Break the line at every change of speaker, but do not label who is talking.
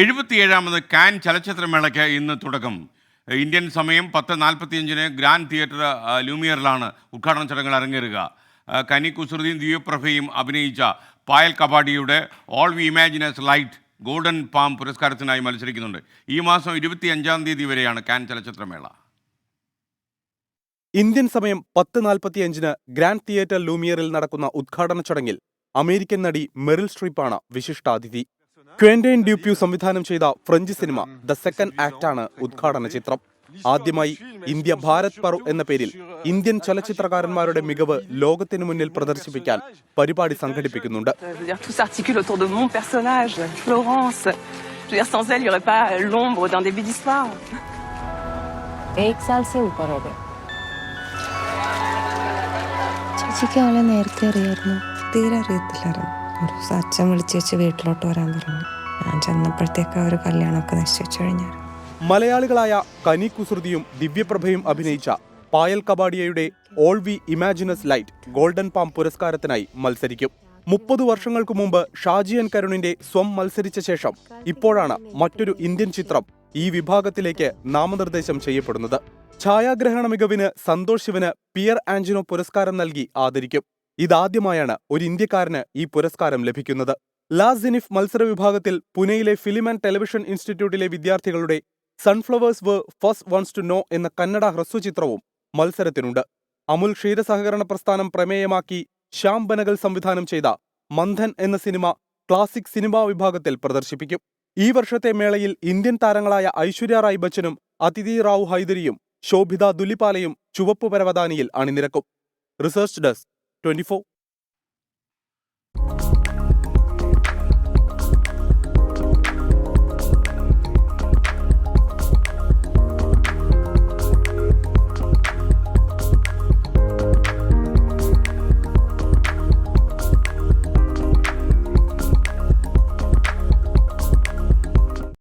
എഴുപത്തിയേഴാമത് can ചലച്ചിത്രമേളയ്ക്ക് ഇന്ന് തുടക്കം. Indian സമയം പത്ത് നാൽപ്പത്തിയഞ്ചിന് ഗ്രാൻഡ് തിയേറ്റർ ലൂമിയറിലാണ് ഉദ്ഘാടന ചടങ്ങുകൾ അരങ്ങേറുക. കനി കുസൃതിയും ദിവ്യപ്രഭയും അഭിനയിച്ച Payal കബാഡിയുടെ all we imagine as light golden palm പുരസ്കാരത്തിനായി മത്സരിക്കുന്നുണ്ട്. ഈ മാസം ഇരുപത്തി അഞ്ചാം തീയതി വരെയാണ് കാൻ ചലച്ചിത്രമേള.
ഇന്ത്യൻ സമയം പത്ത് നാൽപ്പത്തിയഞ്ചിന് ഗ്രാൻഡ് തിയേറ്റർ ലൂമിയറിൽ നടക്കുന്ന ഉദ്ഘാടന ചടങ്ങിൽ അമേരിക്കൻ നടി മെറിൽ സ്ട്രീപ്പാണ് വിശിഷ്ടാതിഥി. ക്വന്റൈൻ ഡ്യൂപ്യൂ സംവിധാനം ചെയ്ത French cinema the second act ആണ് ഉദ്ഘാടന ചിത്രം. ആദ്യമായി ഇന്ത്യ ഭാരത് പർവ് എന്ന പേരിൽ ഇന്ത്യൻ ചലച്ചിത്രകാരന്മാരുടെ മികവ് ലോകത്തിനു മുന്നിൽ പ്രദർശിപ്പിക്കാൻ പരിപാടി സംഘടിപ്പിക്കുന്നുണ്ട്.
നേരത്തെ അറിയായിരുന്നു
തീരെ അറിയത്തില്ലായിരുന്നു ഒരു അച്ഛൻ വിളിച്ചു വെച്ച് വീട്ടിലോട്ട് വരാൻ പറഞ്ഞു ഞാൻ ചെന്നപ്പോഴത്തേക്ക് അവർ കല്യാണമൊക്കെ നിശ്ചയിച്ചു കഴിഞ്ഞാൽ
മലയാളികളായ കനി കുസൃതിയും ദിവ്യപ്രഭയും അഭിനയിച്ച Payal കബാഡിയയുടെ all we imagine as light golden palm പുരസ്കാരത്തിനായി മത്സരിക്കും. മുപ്പത് വർഷങ്ങൾക്ക് മുമ്പ് ഷാജിയൻ കരുണിന്റെ സ്വം മത്സരിച്ച ശേഷം ഇപ്പോഴാണ് മറ്റൊരു ഇന്ത്യൻ ചിത്രം ഈ വിഭാഗത്തിലേക്ക് നാമനിർദ്ദേശം ചെയ്യപ്പെടുന്നത്. ഛായാഗ്രഹണ മികവിന് സന്തോഷ് ശിവന് പിയർ ആഞ്ചിനോ പുരസ്കാരം നൽകി ആദരിക്കും. ഇതാദ്യമായാണ് ഒരു ഇന്ത്യക്കാരന് ഈ പുരസ്കാരം ലഭിക്കുന്നത്. ലാ സിനിഫ് മത്സര വിഭാഗത്തിൽ പുനെയിലെ ഫിലിം ആൻഡ് ടെലിവിഷൻ ഇൻസ്റ്റിറ്റ്യൂട്ടിലെ വിദ്യാർത്ഥികളുടെ sunflowers were first ones to know എന്ന കന്നഡ ഹ്രസ്വചിത്രവും മത്സരത്തിനുണ്ട്. അമുൽ ക്ഷീരസഹകരണ പ്രസ്ഥാനം പ്രമേയമാക്കി ശ്യാം ബനഗൽ സംവിധാനം ചെയ്ത മന്ധൻ എന്ന സിനിമ ക്ലാസിക് സിനിമാ വിഭാഗത്തിൽ പ്രദർശിപ്പിക്കും. ഈ വർഷത്തെ മേളയിൽ ഇന്ത്യൻ താരങ്ങളായ ഐശ്വര്യ റായ് ബച്ചനും അതിഥി റാവു ഹൈദരിയും ശോഭിത ദുലിപാലയും ചുവപ്പ് പരവതാനിയിൽ അണിനിരക്കും. Research desk 24